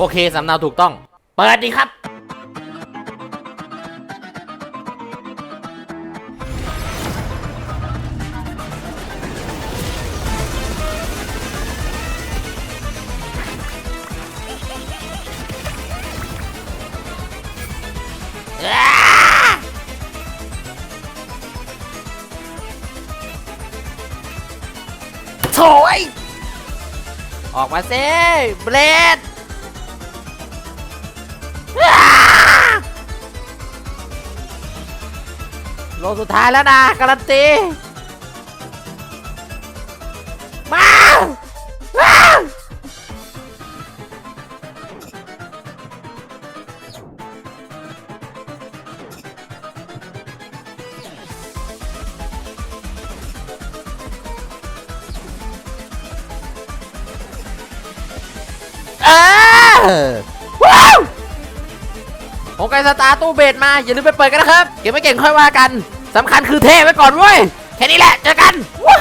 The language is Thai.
โอเคสำเนาถูกต้อง เปิดดีครับ โถยออกมาสิเบลด โลสุดท้ายแล้วนะการันตี มาอ้าเออว้าว โอเคสตาร์ตู้เบสมาอย่าลืมไปเปิดกันนะครับ เก็บไม่เก่งค่อยว่ากันสำคัญคือเท่ไว้ก่อนเว้ยแค่นี้แหละเจอกันว้า